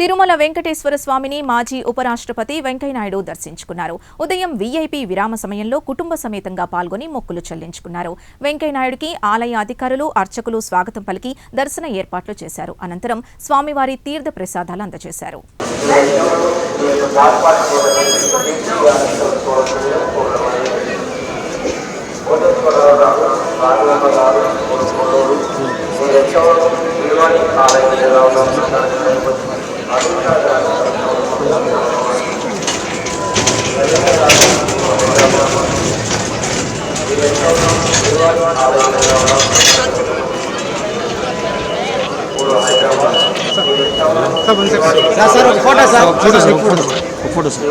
తిరుమల వెంకటేశ్వర స్వామిని మాజీ ఉపరాష్ట్రపతి వెంకయ్యనాయుడు దర్శించుకున్నారు. ఉదయం వీఐపీ విరామ సమయంలో కుటుంబ సమేతంగా పాల్గొని మొక్కులు చెల్లించుకున్నారు. వెంకయ్యనాయుడికి ఆలయ అధికారులు అర్చకులు స్వాగతం పలికి దర్శన ఏర్పాట్లు చేశారు. అనంతరం స్వామివారి తీర్థ ప్రసాదాలు అందజేశారు సార్ సార్ ఒక ఫోటో సార్ ఫోటో సార్ ఒక ఫోటో ఒక ఫోటో సార్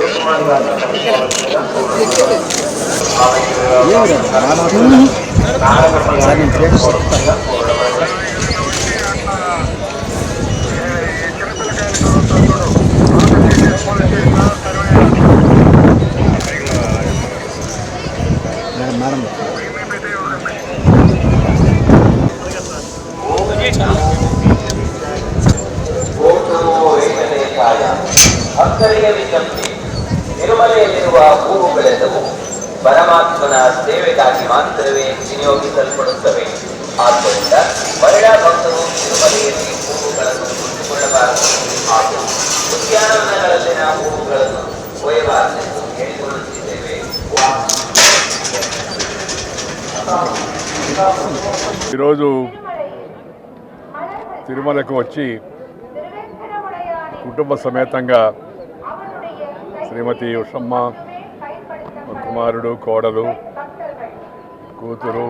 సార్ నేను ప్లేట్ చెప్తాను ಭಕ್ತರಿಗೆ ವಿಜ್ಞಪ್ತಿ ತಿರುಮಲೆಯಲ್ಲಿರುವ ಹೂವುಗಳೆಲ್ಲವೂ ಪರಮಾತ್ಮನ ಸೇವೆಗಾಗಿ ಮಾತ್ರವೇ ವಿನಿಯೋಗಿಸಲ್ಪಡುತ್ತವೆ ಆದ್ದರಿಂದ ಮಹಿಳಾ ಭಕ್ತರು ತಿರುಮಲೆಯಲ್ಲಿ ಹೂವುಗಳನ್ನು ಕೊಂಡುಕೊಳ್ಳಬಾರದು ಹಾಗೂ ಉದ್ಯಾನವನಗಳಲ್ಲಿನ ಹೂವುಗಳನ್ನು ಒಯ್ಯಬಾರದೆಂದು ಹೇಳಿಕೊಳ್ಳುತ್ತಿದ್ದೇವೆ ఈరోజు తిరుమలకు వచ్చి కుటుంబ సమేతంగా శ్రీమతి ఉషమ్మ కుమారుడు కోడలు కూతురు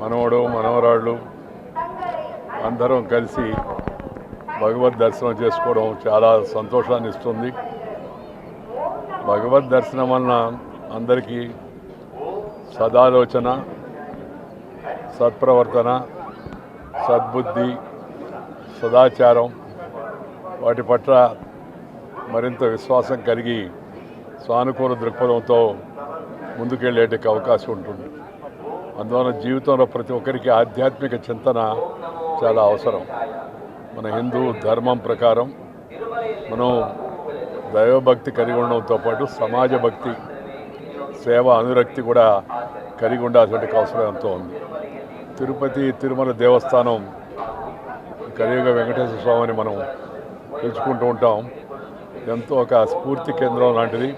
మనవడు మనవరాళ్ళు అందరం కలిసి భగవద్ దర్శనం చేసుకోవడం చాలా సంతోషాన్ని ఇస్తుంది. భగవద్ దర్శనం వలన అందరికీ సదాలోచన సత్ప్రవర్తన సద్బుద్ధి సదాచారం వాటి పట్ల మరింత విశ్వాసం కలిగి సానుకూల దృక్పథంతో ముందుకెళ్ళేటకు అవకాశం ఉంటుంది. అందువలన జీవితంలో ప్రతి ఒక్కరికి ఆధ్యాత్మిక చింతన చాలా అవసరం. మన హిందూ ధర్మం ప్రకారం మనం దైవభక్తి కలిగి ఉండడంతో పాటు సమాజ భక్తి సేవ అనురక్తి కూడా కలిగి ఉండాల్సినటువంటి అవసరం ఎంతో ఉంది. తిరుపతి తిరుమల దేవస్థానం కలియుగ వెంకటేశ్వర స్వామిని మనం పిలుచుకుంటూ ఉంటాం. ఎంతో ఒక స్ఫూర్తి కేంద్రం లాంటిది.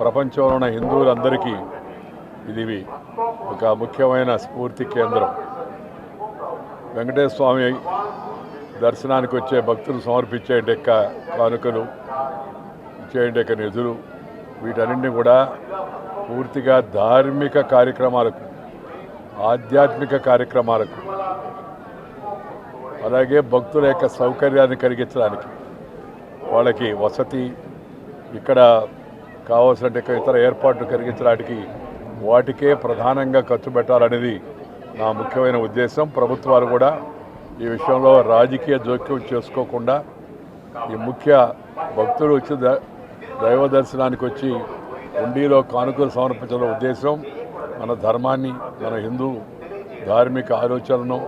ప్రపంచంలో ఉన్న హిందువులందరికీ ఇది ఒక ముఖ్యమైన స్ఫూర్తి కేంద్రం. వెంకటేశ్వర స్వామి దర్శనానికి వచ్చే భక్తులు సమర్పించే యొక్క కానుకలు ఇచ్చే యొక్క నిధులు వీటన్నింటినీ కూడా పూర్తిగా ధార్మిక కార్యక్రమాలకు ఆధ్యాత్మిక కార్యక్రమాలకు అలాగే భక్తుల యొక్క సౌకర్యాన్ని కలిగించడానికి వాళ్ళకి వసతి ఇక్కడ కావాల్సిన ఇతర ఏర్పాట్లు కలిగించడానికి వాటికే ప్రధానంగా ఖర్చు పెట్టాలనేది నా ముఖ్యమైన ఉద్దేశం. ప్రభుత్వాలు కూడా ఈ విషయంలో రాజకీయ జోక్యం చేసుకోకుండా ఈ ముఖ్య భక్తులు వచ్చి ద- దైవ దర్శనానికి వచ్చి ఉండిలో కానుకలు సమర్పించడం ఉద్దేశం మన ధర్మాన్ని మన హిందూ ధార్మిక ఆలోచనను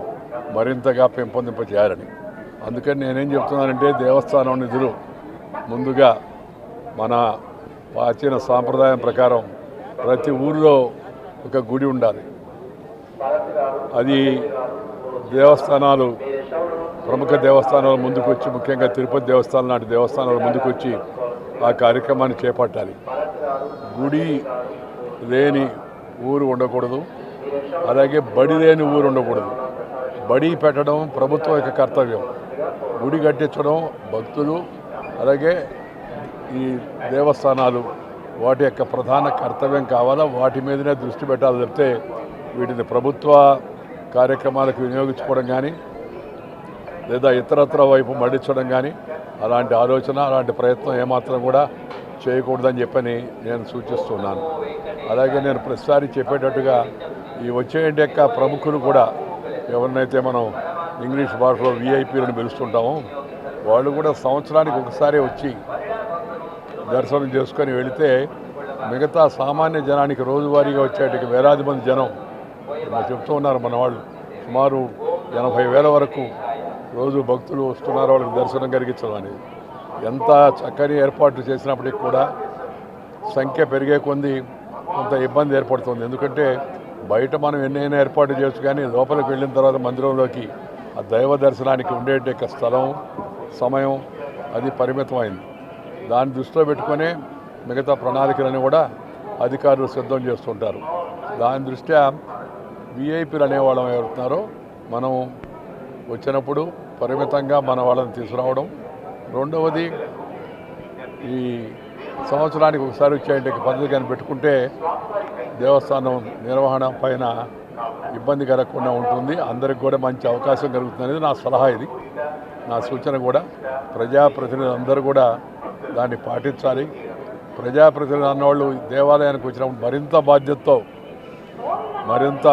మరింతగా పెంపొందింపచేయాలని. అందుకని నేనేం చెప్తున్నానంటే దేవస్థానం నిధులు ముందుగా మన ప్రాచీన సాంప్రదాయం ప్రకారం ప్రతి ఊరిలో ఒక గుడి ఉండాలి. అది దేవస్థానాలు ప్రముఖ దేవస్థానాలు ముందుకొచ్చి ముఖ్యంగా తిరుపతి దేవస్థానం లాంటి దేవస్థానాలు ముందుకొచ్చి ఆ కార్యక్రమాన్ని చేపట్టాలి. గుడి లేని ఊరు ఉండకూడదు. అలాగే బడి లేని ఊరు ఉండకూడదు. బడి పెట్టడం ప్రభుత్వం యొక్క కర్తవ్యం. గుడి కట్టించడం భక్తులు అలాగే ఈ దేవస్థానాలు వాటి యొక్క ప్రధాన కర్తవ్యం కావాలా? వాటి మీదనే దృష్టి పెట్టాలి తప్పితే వీటిని ప్రభుత్వ కార్యక్రమాలకు వినియోగించుకోవడం కానీ లేదా ఇతరత్ర వైపు మళ్ళించడం కానీ అలాంటి ఆలోచన అలాంటి ప్రయత్నం ఏమాత్రం కూడా చేయకూడదని చెప్పని నేను సూచిస్తున్నాను. అలాగే నేను ప్రతిసారి చెప్పేటట్టుగా ఈ వచ్చేయండి యొక్క ప్రముఖులు కూడా ఎవరినైతే మనం ఇంగ్లీష్ భాషలో విఐపీలను పిలుస్తుంటామో వాళ్ళు కూడా సంవత్సరానికి ఒకసారి వచ్చి దర్శనం చేసుకొని వెళితే మిగతా సామాన్య జనానికి రోజువారీగా వచ్చేటికి వేలాది మంది జనం చెప్తూ ఉన్నారు మన వాళ్ళు. సుమారు ఎనభై వేల వరకు రోజు భక్తులు వస్తున్నారు వాళ్ళకి దర్శనం కలిగించడం అనేది ఎంత చక్కని ఏర్పాట్లు చేసినప్పటికి కూడా సంఖ్య పెరిగే కొంది కొంత ఇబ్బంది ఏర్పడుతుంది. ఎందుకంటే బయట మనం ఎన్నైనా ఏర్పాటు చేయొచ్చు కానీ లోపలికి వెళ్ళిన తర్వాత మందిరంలోకి ఆ దైవ దర్శనానికి ఉండే స్థలం సమయం అది పరిమితమైంది. దాన్ని దృష్టిలో పెట్టుకొని మిగతా ప్రణాళికలను కూడా అధికారులు సిద్ధం చేస్తుంటారు. దాని దృష్ట్యా విఐపీలు అనేవాళ్ళం ఎవరుతున్నారో మనం వచ్చినప్పుడు పరిమితంగా మన వాళ్ళని తీసుకురావడం రెండవది ఈ సంవత్సరానికి ఒకసారి వచ్చేటువంటి పద్ధతి కానీ పెట్టుకుంటే దేవస్థానం నిర్వహణ పైన ఇబ్బంది కలగకుండా ఉంటుంది. అందరికి కూడా మంచి అవకాశం కలుగుతుంది అనేది నా సలహా ఇది. నా సూచన కూడా. ప్రజాప్రతినిధులు అందరూ కూడా దాన్ని పాటించాలి. ప్రజాప్రతినిధులు అన్నవాళ్ళు దేవాలయానికి వచ్చినప్పుడు మరింత బాధ్యతతో మరింత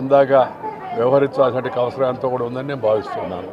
ఉందాగా వ్యవహరించాల్సిన అవసరం ఎంతో కూడా ఉందని నేను భావిస్తున్నాను.